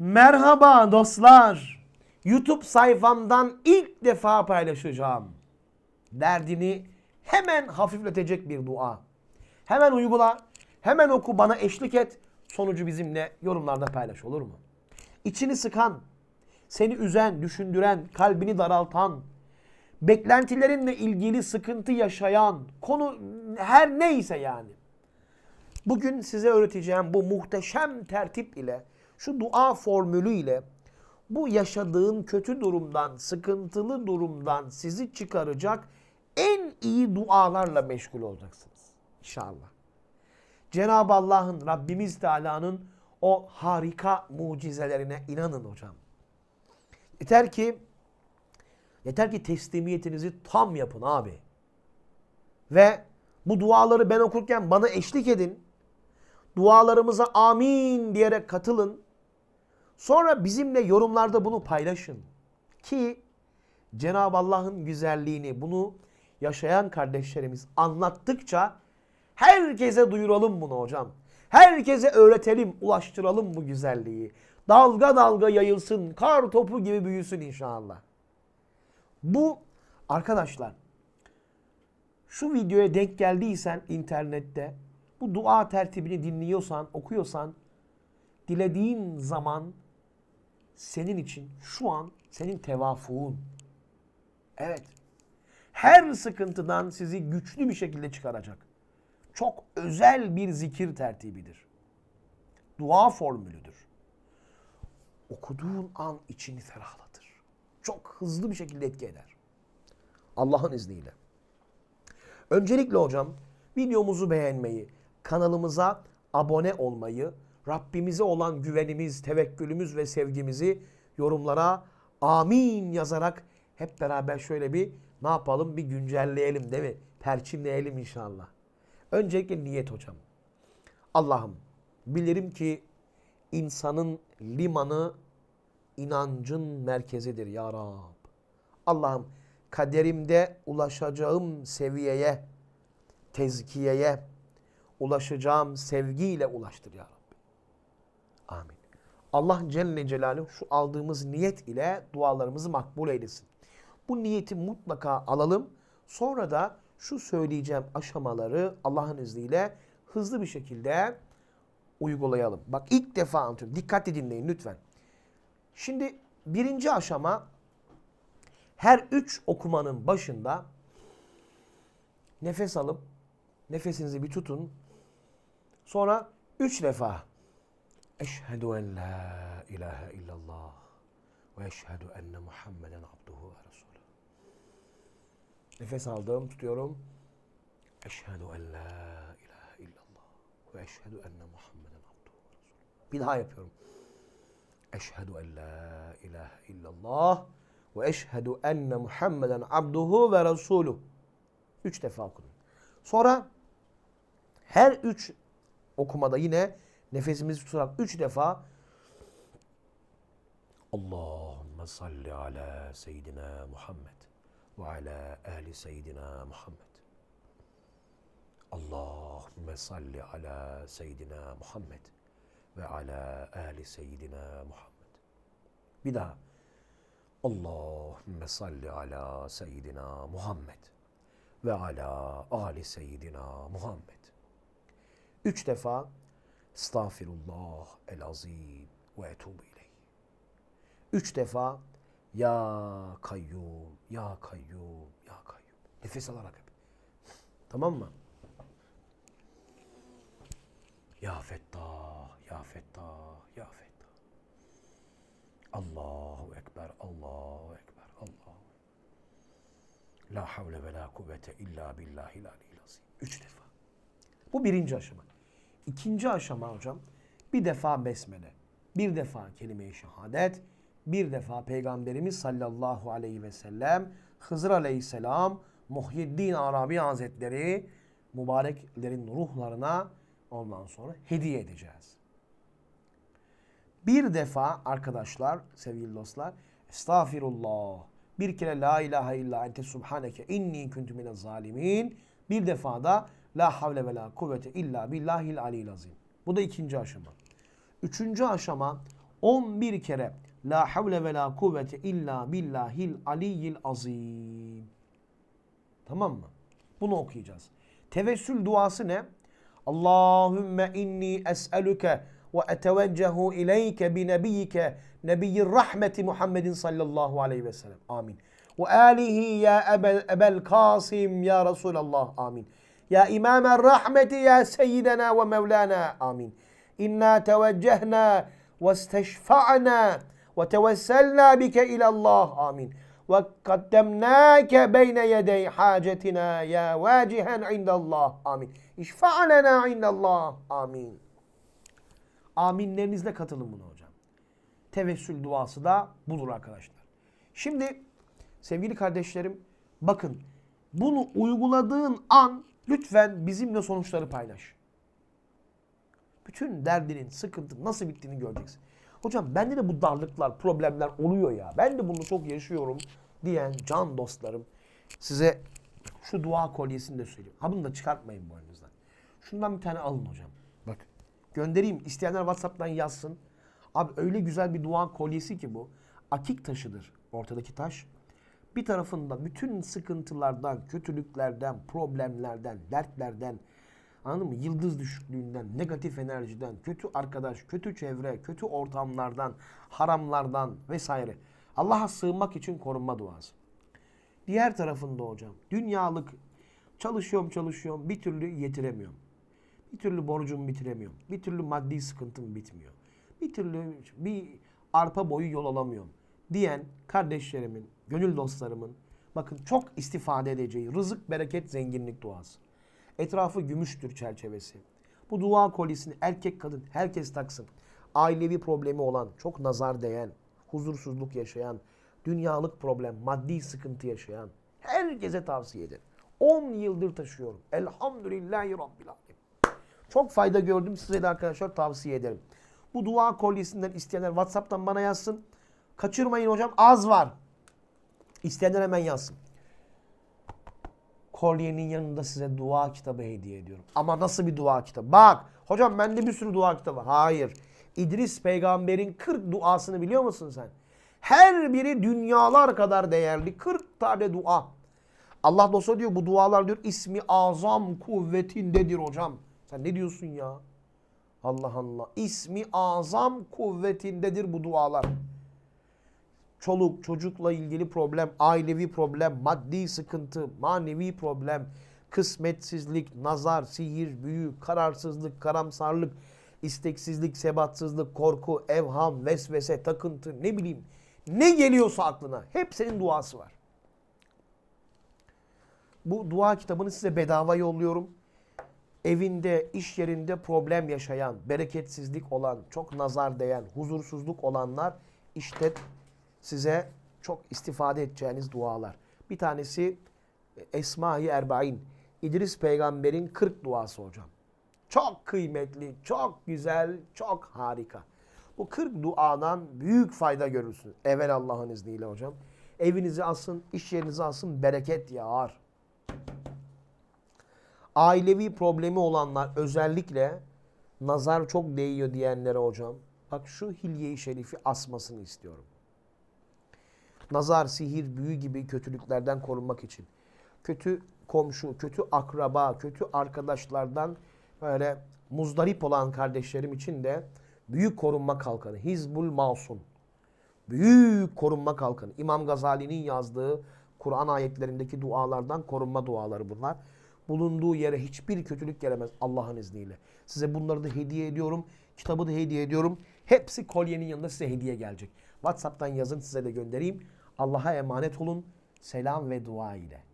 Merhaba dostlar. YouTube sayfamdan ilk defa paylaşacağım. Derdini hemen hafifletecek bir dua. Hemen uygula, hemen oku, bana eşlik et. Sonucu bizimle yorumlarda paylaş olur mu? İçini sıkan, seni üzen, düşündüren, kalbini daraltan, beklentilerinle ilgili sıkıntı yaşayan, konu her neyse yani. Bugün size öğreteceğim bu muhteşem tertip ile, şu dua formülü ile bu yaşadığın kötü durumdan, sıkıntılı durumdan sizi çıkaracak en iyi dualarla meşgul olacaksınız. İnşallah. Cenab-ı Allah'ın, Rabbimiz Teala'nın o harika mucizelerine inanın hocam. Yeter ki yeter ki teslimiyetinizi tam yapın abi. Ve bu duaları ben okurken bana eşlik edin. Dualarımıza amin diyerek katılın. Sonra bizimle yorumlarda bunu paylaşın. Ki Cenab-ı Allah'ın güzelliğini bunu yaşayan kardeşlerimiz anlattıkça herkese duyuralım bunu hocam. Herkese öğretelim, ulaştıralım bu güzelliği. Dalga dalga yayılsın, kar topu gibi büyüsün inşallah. Bu arkadaşlar şu videoya denk geldiysen internette bu dua tertibini dinliyorsan, okuyorsan dilediğin zaman senin için şu an senin tevafuun. Evet. Her sıkıntıdan sizi güçlü bir şekilde çıkaracak. Çok özel bir zikir tertibidir. Dua formülüdür. Okuduğun an içini ferahlatır. Çok hızlı bir şekilde etki eder. Allah'ın izniyle. Öncelikle hocam videomuzu beğenmeyi, kanalımıza abone olmayı, Rabbimize olan güvenimiz, tevekkülümüz ve sevgimizi yorumlara amin yazarak hep beraber şöyle bir ne yapalım bir güncelleyelim değil mi? Perçinleyelim inşallah. Öncelikle niyet hocam. Allah'ım bilirim ki insanın limanı inancın merkezidir ya Rab. Allah'ım kaderimde ulaşacağım seviyeye, tezkiyeye, ulaşacağım sevgiyle ulaştır ya Rabbi. Amin. Allah Celle Celaluhu şu aldığımız niyet ile dualarımızı makbul eylesin. Bu niyeti mutlaka alalım. Sonra da şu söyleyeceğim aşamaları Allah'ın izniyle hızlı bir şekilde uygulayalım. Bak ilk defa anlatıyorum. Dikkatli dinleyin lütfen. Şimdi birinci aşama her üç okumanın başında nefes alıp nefesinizi bir tutun. Sonra üç defa Eşhedü en la ilahe illallah ve eşhedü enne Muhammeden abduhu ve resulü. Nefes aldım, tutuyorum. Eşhedü en la ilahe illallah ve eşhedü enne Muhammeden abduhu ve resulü. Bir daha yapıyorum. Eşhedü en la ilahe illallah ve eşhedü enne Muhammeden abduhu ve resulü. Üç defa okudum. Sonra her üç okumada yine nefesimizi tutarak üç defa Allahümme salli ala seyyidina Muhammed ve ala ali seyyidina Muhammed. Allahümme salli ala seyyidina Muhammed ve ala ali seyyidina Muhammed. Bir daha. Allahümme salli ala seyyidina Muhammed ve ala ali seyyidina Muhammed. Üç defa Estağfirullah el azim ve etubu ileyh. Üç defa Ya kayyum, ya kayyum, ya kayyum. Nefes alarak hep. Tamam mı? Ya Fettah, ya Fettah, ya Fettah. Allahu Ekber, Allahu Ekber, Allahu La havle ve la kuvvete illa billahil aliyyil azim. Üç defa. Bu birinci aşama. İkinci aşama hocam bir defa besmele, bir defa kelime-i şehadet, bir defa Peygamberimiz sallallahu aleyhi ve sellem, Hızır aleyhisselam, Muhyiddin Arabi Hazretleri mübareklerin ruhlarına ondan sonra hediye edeceğiz. Bir defa arkadaşlar, sevgili dostlar, estağfirullah, bir kere la ilahe illa ente subhaneke inni kuntu minez zalimin, bir defa da La havle ve la kuvvete illa billahil aliyil azim. Bu da ikinci aşama. Üçüncü aşama 11 kere La havle ve la kuvvete illa billahil aliyyil azim. Tamam mı? Bunu okuyacağız. Tevessül duası ne? Allahümme inni es'eluke ve eteveccehu ileyke bi nebiyyike nebiyyir rahmeti Muhammedin sallallahu aleyhi ve sellem. Amin. Ve alihi ya ebel, ebel kasim ya Resulallah. Amin. Ya İmam rahmeti ya seyyidena ve mevlana. Amin. İnna teveccehna ve isteşfa'na ve tevesselna bike ilallah. Amin. Ve kaddemnâke beyne yedey hacetina ya vacihen indallah. Amin. İşfa' lena indallah. Amin. Aminlerinizle katılın buna hocam. Tevessül duası da budur arkadaşlar. Şimdi sevgili kardeşlerim bakın bunu uyguladığın an lütfen bizimle sonuçları paylaş. Bütün derdinin, sıkıntı nasıl bittiğini göreceksin. Hocam bende de bu darlıklar, problemler oluyor ya. Ben de bunu çok yaşıyorum diyen can dostlarım size şu dua kolyesini de söyleyeyim. Ha bunu da çıkartmayın boynunuzdan. Şundan bir tane alın hocam. Bak göndereyim. İsteyenler WhatsApp'tan yazsın. Abi öyle güzel bir dua kolyesi ki bu. Akik taşıdır ortadaki taş. Bir tarafında bütün sıkıntılardan, kötülüklerden, problemlerden, dertlerden, anladın mı? Yıldız düşüklüğünden, negatif enerjiden, kötü arkadaş, kötü çevre, kötü ortamlardan, haramlardan vesaire. Allah'a sığınmak için korunma duası. Diğer tarafında hocam dünyalık çalışıyorum çalışıyorum bir türlü yetiremiyorum. Bir türlü borcumu bitiremiyorum. Bir türlü maddi sıkıntım bitmiyor. Bir türlü bir arpa boyu yol alamıyorum diyen kardeşlerimin, gönül dostlarımın bakın çok istifade edeceği rızık, bereket, zenginlik duası. Etrafı gümüştür çerçevesi. Bu dua kolisini erkek kadın herkes taksın. Ailevi problemi olan, çok nazar değen, huzursuzluk yaşayan, dünyalık problem, maddi sıkıntı yaşayan herkese tavsiye ederim. 10 yıldır taşıyorum. Elhamdülillahi Rabbil Alemin. Çok fayda gördüm size de arkadaşlar tavsiye ederim. Bu dua kolyesinden isteyenler WhatsApp'tan bana yazsın. Kaçırmayın hocam az var. İsteyenler hemen yazsın. Kolyenin yanında size dua kitabı hediye ediyorum. Ama nasıl bir dua kitabı? Bak hocam bende bir sürü dua kitabı. Hayır. İdris peygamberin 40 duasını biliyor musun sen? Her biri dünyalar kadar değerli. 40 tane dua. Allah dostu diyor bu dualar diyor ismi azam kuvvetindedir hocam. Sen ne diyorsun ya? Allah Allah. İsmi azam kuvvetindedir bu dualar. Çoluk çocukla ilgili problem, ailevi problem, maddi sıkıntı, manevi problem, kısmetsizlik, nazar, sihir, büyü, kararsızlık, karamsarlık, isteksizlik, sebatsızlık, korku, evham, vesvese, takıntı ne bileyim ne geliyorsa aklına hepsinin duası var. Bu dua kitabını size bedava yolluyorum. Evinde, iş yerinde problem yaşayan, bereketsizlik olan, çok nazar değen, huzursuzluk olanlar işte size çok istifade edeceğiniz dualar. Bir tanesi Esma-i Erbain. İdris peygamberin 40 duası hocam. Çok kıymetli, çok güzel, çok harika. Bu 40 duadan büyük fayda görürsünüz. Evvel Allah'ın izniyle hocam. Evinizi alsın, iş yerinizi alsın, bereket yağar. Ailevi problemi olanlar özellikle nazar çok değiyor diyenlere hocam. Bak şu hilye-i şerifi asmasını istiyorum. Nazar, sihir, büyü gibi kötülüklerden korunmak için. Kötü komşu, kötü akraba, kötü arkadaşlardan böyle muzdarip olan kardeşlerim için de büyük korunma kalkanı. Hizbul Masun. Büyük korunma kalkanı. İmam Gazali'nin yazdığı Kur'an ayetlerindeki dualardan korunma duaları bunlar. Bulunduğu yere hiçbir kötülük gelemez Allah'ın izniyle. Size bunları da hediye ediyorum. Kitabı da hediye ediyorum. Hepsi kolyenin yanında size hediye gelecek. WhatsApp'tan yazın size de göndereyim. Allah'a emanet olun. Selam ve dua ile.